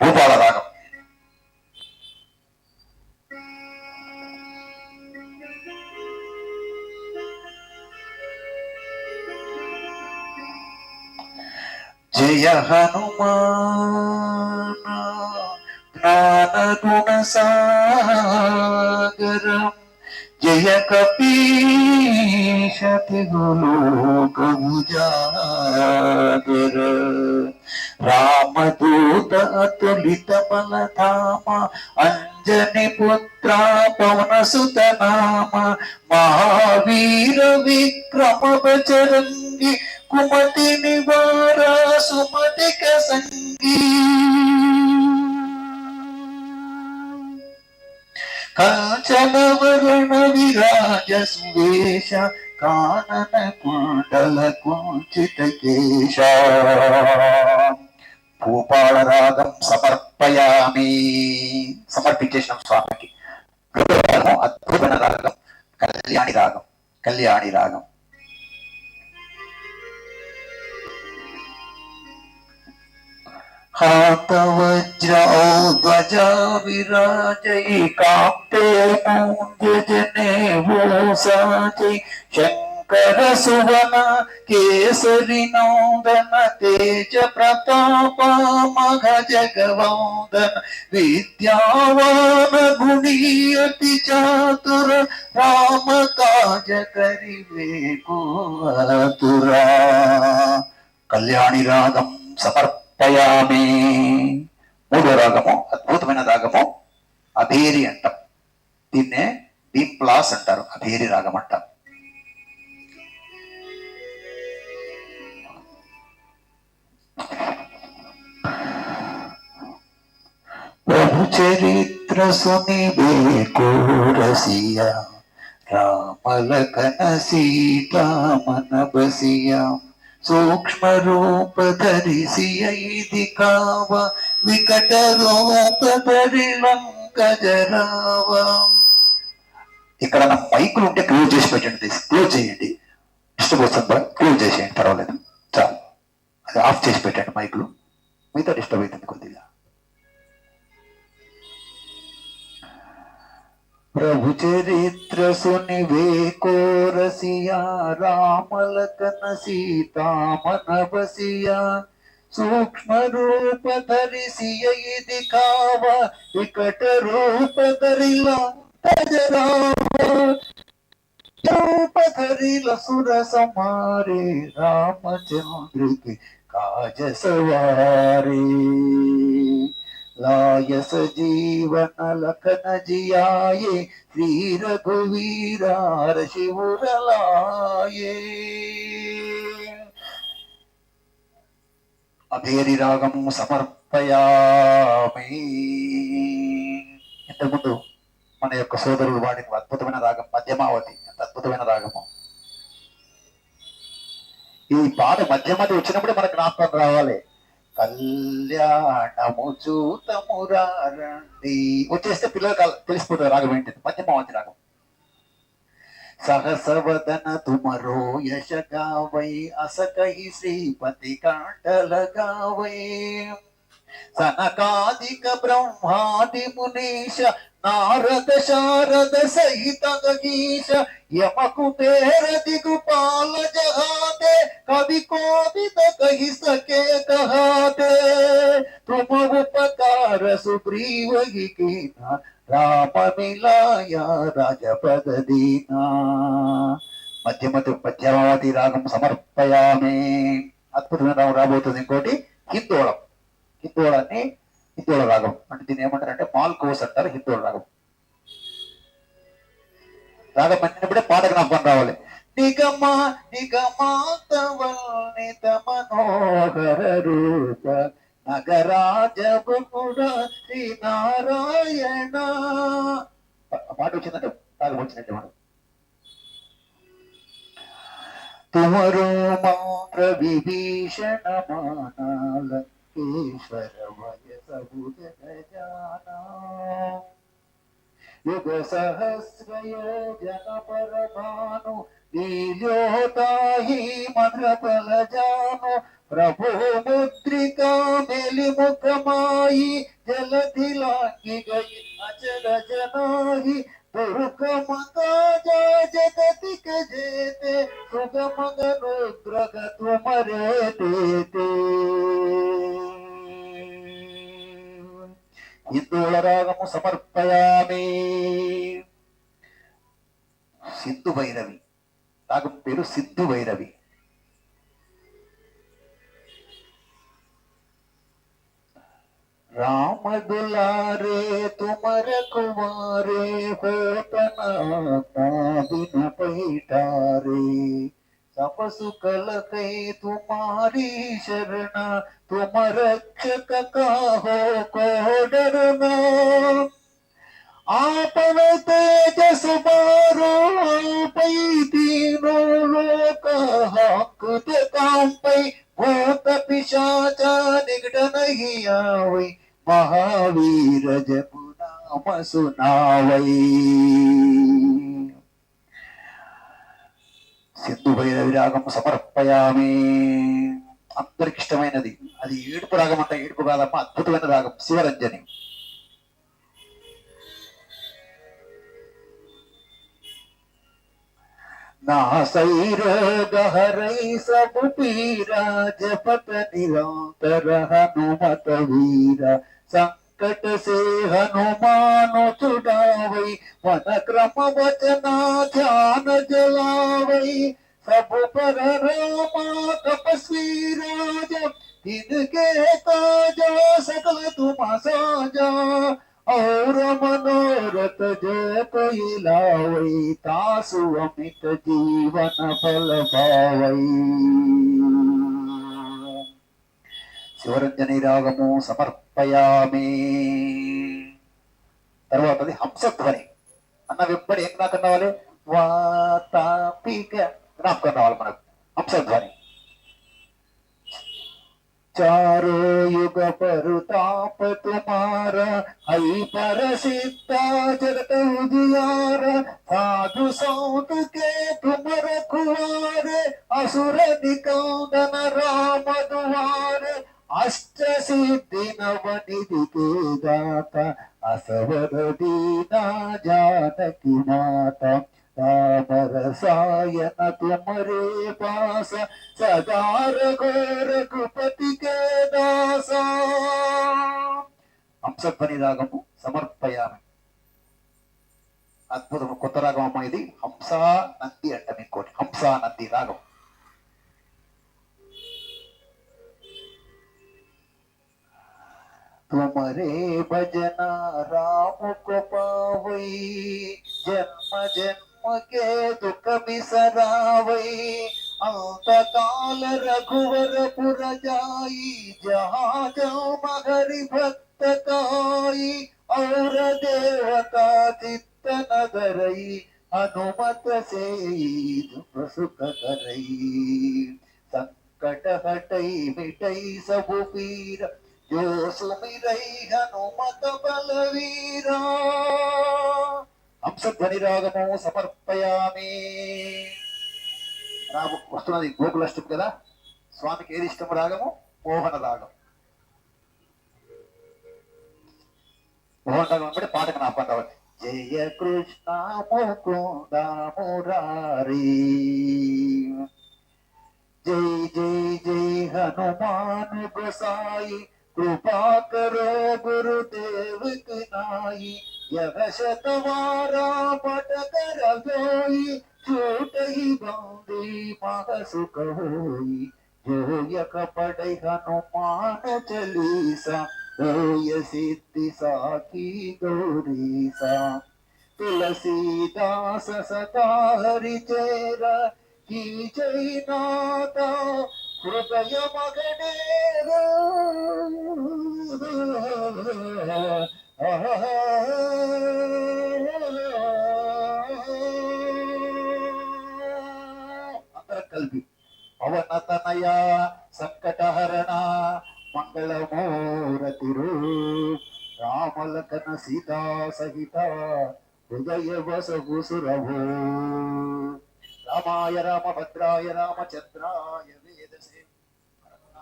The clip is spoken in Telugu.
భూపాల రాగం జయ హనుమాన జ్ఞాన గుణ సాగరం జయ కపీశతి గోలోకముజాగర రామదూత అతులిత బలధామ అంజని పుత్ర పవన సుత నామ మహావీర విక్రమ బజరంగి కుమతి నివార సుమతిక సంగీ. కాంచనవరణ విరాజ సువేశ కానన కుండల కుంచిత కేశ. భూపాళరాగం సమర్పయామి సమర్పించేసినాం స్వామికి రాగం అద్భుతమైన రాగం కళ్యాణి రాగం కళ్యాణి రాగం హాతవజ్రౌధ్వజ విరాజై కాప్తే పూజనే భూసాజై శంక सुवन केसरि नौदन तेज प्रताप मघ जगवौदन विद्यावान गुणी अति चातुर राम काज करिवे कुआतुरा కళ్యాణి రాగం సమర్పయామి మూడో రాగము అద్భుతమైన రాగము అభేరి అంటాం దీన్నే డీప్ ప్లాస్ అంటారు అభేరి రాగం అంటాం చరిత్ర సునివే కోరసియ రామలకన సీతామన బసియ సూక్ష్మ రూప ధరిసియ ఇది కావ వికట రూప ధరి ఇక్కడ నా మైకులు ఉంటే క్లోజ్ చేసి పెట్టండి క్లోజ్ చేయండి. డిస్టర్బ్ క్లోజ్ చేసేయండి పర్వాలేదు. చాలు. అది ఆఫ్ చేసి పెట్టండి మైకులు. మిగతా డిస్టర్బ్ అవుతుంది కొద్దిగా. ప్రభు చరిత్ర సునివే కోరసియా రామలకన సీతామన బసియా సూక్ష్మ రూప ధరిసియ ఇది కావ వికట రూప ధరిల రూప ధరిల సుర సమారే రామచంద్రుకి కాజ సవారే लायस जीवन लखन जियाये श्री रघुवीरार शिवुर लाये అభేరి రాగము సమర్పయామి ఇంతకుముందు మన యొక్క సోదరుడు వాడిన అద్భుతమైన రాగం మధ్యమావతి ఎంత అద్భుతమైన రాగము ఈ పాట మధ్యమది వచ్చినప్పుడే మనకు జ్ఞాపకం రావాలి కళ్యాణము చూతమురారండి వచ్చేస్తే పిల్లలు తెలిసిపోతుంది రాగం ఏంటిది మధ్యమావతి రాగం సహసవదన తుమరో యశ గావై అసకహి శ్రీపతి కాటల గావై. సనకాదిక బ్రహ్మాది మునీష నారద శారద సహిత గీష యమకు పేర దిగుపాల జహాతే కవి కోవిద కహి సకే కహాతే తుమ ఉపకార సుగ్రీవహి గీత రామ మిలాయ రాజపద దీనా. మధ్యమతి మధ్యమావతి రాగం సమర్పయామే. అద్భుతమైన రాబోతుంది ఇంకోటి హిందోళం. హిందోళాన్ని హిందోళ రాగం. అంటే దీన్ని ఏమంటారంటే మాల్ కోస్ అంటారు హిందోళ రాగం. రాగం మంచినప్పుడే పాట జ్ఞాపకం రావాలి. నిగమా నిగమాతవల్నిత మనోహర రూప నగరాజపుర శ్రీ నారాయణ పాట వచ్చిందంటే రాగం వచ్చినట్టు మనం తుమరో మంత్ర విభీషణ మానాల युगसहस्रयोजनपरमानु लील्योताहि मधुरपलजानु प्रभो मुद्रिका मेलिमुखमायि जलधिलाङ्गिगै अचल जनाहि రుకమగ రాగము సమర్పయామి. సిద్ధు వైరవి నాకు పేరు సిద్ధు వైరవి राम दुलारे तुम्हारे कुमारे हो तना सब सुख लगे तुम्हारी शरणा तुम रक्षक का हो को डरना आप तेज मारो आप दीनो का తపసు నావై సిద్ధుభైరవి రాగం సమర్పయామే. అందరికి ఇష్టమైనది అది ఏడుపు రాగం అంటే ఏడుపు కాదమ్మ అద్భుతమైన రాగం శివరంజని. నాసైరోగహరై జపత నిరంతర హనుమత వీర సం संकट से हनुमान छुड़ावै मन क्रम वचना ध्यान जलावै सब पर रामा तपस्वी राज तिनके काजा सकल तुम साजा। और मनोरथ जय कैलावै, तासु अमित जीवन फल भावै శివరంజనైరాగము సమర్పయామి. తర్వాతది హంసధ్వని. అన్న వెంబడి ఏం నాకు అన్నవాలి వాతాపిక జ్ఞాపకం రావాలి మనకు. హంసధ్వని. చారో యుగ పరు తాప తుమార హై పరసిద్ధ జగత ఉదియార సాధు సౌతు కే తుమర కువారే అసుర నికాందన రామ దువారే అష్టసిద్ధినవనిదిగేదాత అసవరుడీన జానకి మాత రామరసాయన కుమరే పాస సదార ఘోర దాస హంసధ్వని రాగము సమర్పయామి. అద్భుతం కొత్త రాగం అమ్మా ఇది. హంసా నంది అంట ఇంకోటి హంసా నంది రాగం. तुमरे भजना राम को पावई जन्म जन्म के दुख बिसरावई। अंत काल रघुवर पुर जाई। जहाँ जाओ मगरी भक्त काई। और देवता चित्त नगरई हनुमत से दुख सुख करई। संकट हटई मिटई सब पीर। హంసధ్వనిరాగము సమర్పయామి నాకు వస్తున్నది గోకులష్టం కదా స్వామికి ఏది ఇష్టం రాగము మోహన రాగం మోహన రాగం అంటే పాటకు నా పంట జయ కృష్ణ ముకుందా జై జై జై హనుమాను సాయి कृपा करो गुरुदेव की नाई। यह शतवारा पट कर जोई छूट ही बंदी मह सुख होई जो यक पढ़े हनुमान चालीसा होय सिद्धि साखी गौरीसा। तुलसीदास सदा हरि चेरा, की जय नाता కృపయ మగనే అందరం కలిపి పవనతనయ సంకటహరణ మంగళమూరతిరు రామలకన సీతా సహిత హృదయ వసగు సురభో రామాయ రామభద్రాయ రామచంద్రాయ Gracias.